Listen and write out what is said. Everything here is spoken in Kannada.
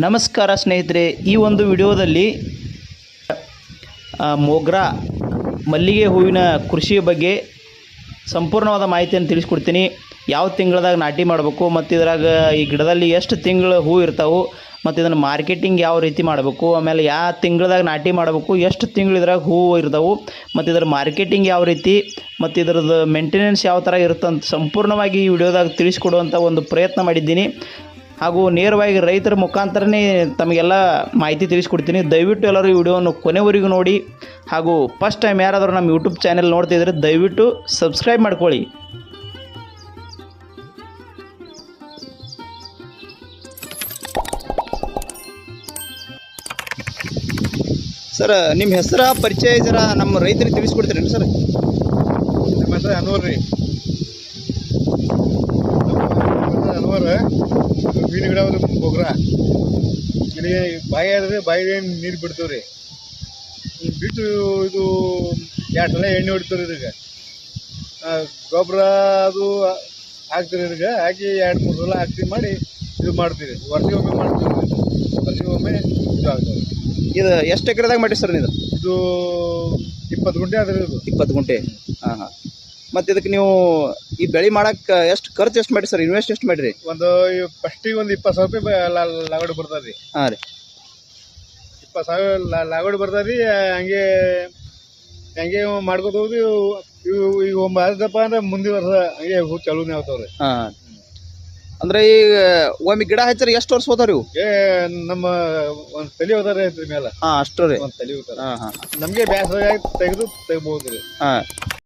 ನಮಸ್ಕಾರ ಸ್ನೇಹಿತರೆ, ಈ ಒಂದು ವಿಡಿಯೋದಲ್ಲಿ ಮೋಗ್ರಾ, ಮಲ್ಲಿಗೆ ಹೂವಿನ ಕೃಷಿಯ ಬಗ್ಗೆ ಸಂಪೂರ್ಣವಾದ ಮಾಹಿತಿಯನ್ನು ತಿಳಿಸ್ಕೊಡ್ತೀನಿ. ಯಾವ ತಿಂಗಳದಾಗ ನಾಟಿ ಮಾಡಬೇಕು, ಮತ್ತು ಇದ್ರಾಗ ಈ ಗಿಡದಲ್ಲಿ ಎಷ್ಟು ತಿಂಗಳು ಹೂ ಇರ್ತಾವೆ, ಮತ್ತು ಇದನ್ನು ಮಾರ್ಕೆಟಿಂಗ್ ಯಾವ ರೀತಿ ಮಾಡಬೇಕು, ಆಮೇಲೆ ಯಾವ ತಿಂಗಳದಾಗ ನಾಟಿ ಮಾಡಬೇಕು, ಎಷ್ಟು ತಿಂಗಳು ಇದ್ರಾಗ ಹೂವು ಇರ್ತಾವೆ, ಮತ್ತು ಇದರ ಮಾರ್ಕೆಟಿಂಗ್ ಯಾವ ರೀತಿ, ಮತ್ತು ಇದರದ್ದು ಮೇಂಟೆನೆನ್ಸ್ ಯಾವ ಥರ ಇರುತ್ತಂತ ಸಂಪೂರ್ಣವಾಗಿ ಈ ವಿಡಿಯೋದಾಗ ತಿಳಿಸ್ಕೊಡುವಂಥ ಒಂದು ಪ್ರಯತ್ನ ಮಾಡಿದ್ದೀನಿ. ಹಾಗೂ ನೇರವಾಗಿ ರೈತರ ಮುಖಾಂತರನೇ ತಮಗೆಲ್ಲ ಮಾಹಿತಿ ತಿಳಿಸ್ಕೊಡ್ತೀನಿ. ದಯವಿಟ್ಟು ಎಲ್ಲರೂ ಈ ವಿಡಿಯೋವನ್ನು ಕೊನೆವರೆಗೂ ನೋಡಿ ಹಾಗೂ ಫಸ್ಟ್ ಟೈಮ್ ಯಾರಾದರೂ ನಮ್ಮ ಯೂಟ್ಯೂಬ್ ಚಾನೆಲ್ ನೋಡ್ತಿದ್ರೆ ದಯವಿಟ್ಟು ಸಬ್ಸ್ಕ್ರೈಬ್ ಮಾಡ್ಕೊಳ್ಳಿ. ಸರ್ ನಿಮ್ಮ ಹೆಸರ ಪರಿಚಯ ಜರ ನಮ್ಮ ರೈತರಿಗೆ ತಿಳಿಸ್ಕೊಡ್ತೀರೇನು ಸರ್? ನಿಮ್ಮ ಹೆಸರು ಅನ್ವರ್ ರೀ. ಅನ್ವರ್. ಮೀನು ಗಿಡ ಬೊಗ್ರ ಗೊಬ್ಬರ ಇಲ್ಲಿ ಬಾಯಿ ಆದ್ರೆ ಬಾಯಿಗೆ ನೀರು ಬಿಡ್ತೀವಿ ರೀ ಬಿಟ್ಟು ಇದು ಎರಡು ಸಲ ಎಣ್ಣೆ ಹೊಡಿತೀವಿ ಇದಕ್ಕೆ ಗೊಬ್ಬರ ಅದು ಹಾಕ್ತೀರಿ ಇದಕ್ಕೆ ಹಾಕಿ ಎರಡು ಮೂರು ಸಲ ಹಾಕ್ತೀವಿ ಮಾಡಿ ಇದು ಮಾಡ್ತೀವಿ ಒಮ್ಮೆ ಮಾಡ್ತೀವಿ ವರ್ಷಿಗೊಮ್ಮೆ ಇದು ಆಗ್ತದೆ. ಇದು ಎಷ್ಟು ಎಕರೆದಾಗ ಮಾಡಿ ಸರ್ ಇದು ಇದು ಇಪ್ಪತ್ತು ಗುಂಟೆ ಆದ್ರೆ ಇದು. ಇಪ್ಪತ್ತು ಗುಂಟೆ. ಹಾಂ ಹಾಂ. ಮತ್ತು ಇದಕ್ಕೆ ನೀವು ಈ ಬೆಳೆ ಮಾಡಕ್ಕೆ ಎಷ್ಟು ಖರ್ಚು ಎಷ್ಟು ಮಾಡಿ ಸರ್? ಇನ್ವೆಸ್ಟ್ ಎಷ್ಟು ಮಾಡಿರಿ? ಒಂದು ಫಸ್ಟಿಗೆ ಒಂದು ಇಪ್ಪತ್ತು ಸಾವಿರ ರೂಪಾಯಿ ಲಾಗೋಡಿ ಬರ್ತದೆ. ರೀ ಹಾಂ ರೀ. ಇಪ್ಪತ್ತು ಸಾವಿರ ಲಾಗೋಡಿ ಬರ್ತದೆ ರೀ ಹಂಗೆ ಹಂಗೆ ಮಾಡ್ಕೋತ ಹೋಗಿ ಇವು ಈಗ ಒಂಬತ್ತಪ್ಪ ಅಂದ್ರೆ ಮುಂದಿನ ವರ್ಷ ಹಂಗೆ ಹೂ ಚಲೋನೇ ಆಗ್ತಾವ್ರಿ. ಹಾಂ. ಅಂದ್ರೆ ಈಗ ಒಮ್ಮೆ ಗಿಡ ಹಚ್ಚರಿ ಎಷ್ಟು ವರ್ಷ ಹೋತಾವ ಇವು? ಏ ನಮ್ಮ ಒಂದು ತಲೆ ಹೋದಾರೆ ಮೇಲೆ. ಹಾಂ ಅಷ್ಟು ರೀ. ಒಂದು ತಲೆ ಹೋಗ್ತಾರೆ ಹಾಂ ಹಾಂ. ನಮಗೆ ತೆಗೆದು ತೆಗ್ಬೋದು ರೀ. ಹಾಂ.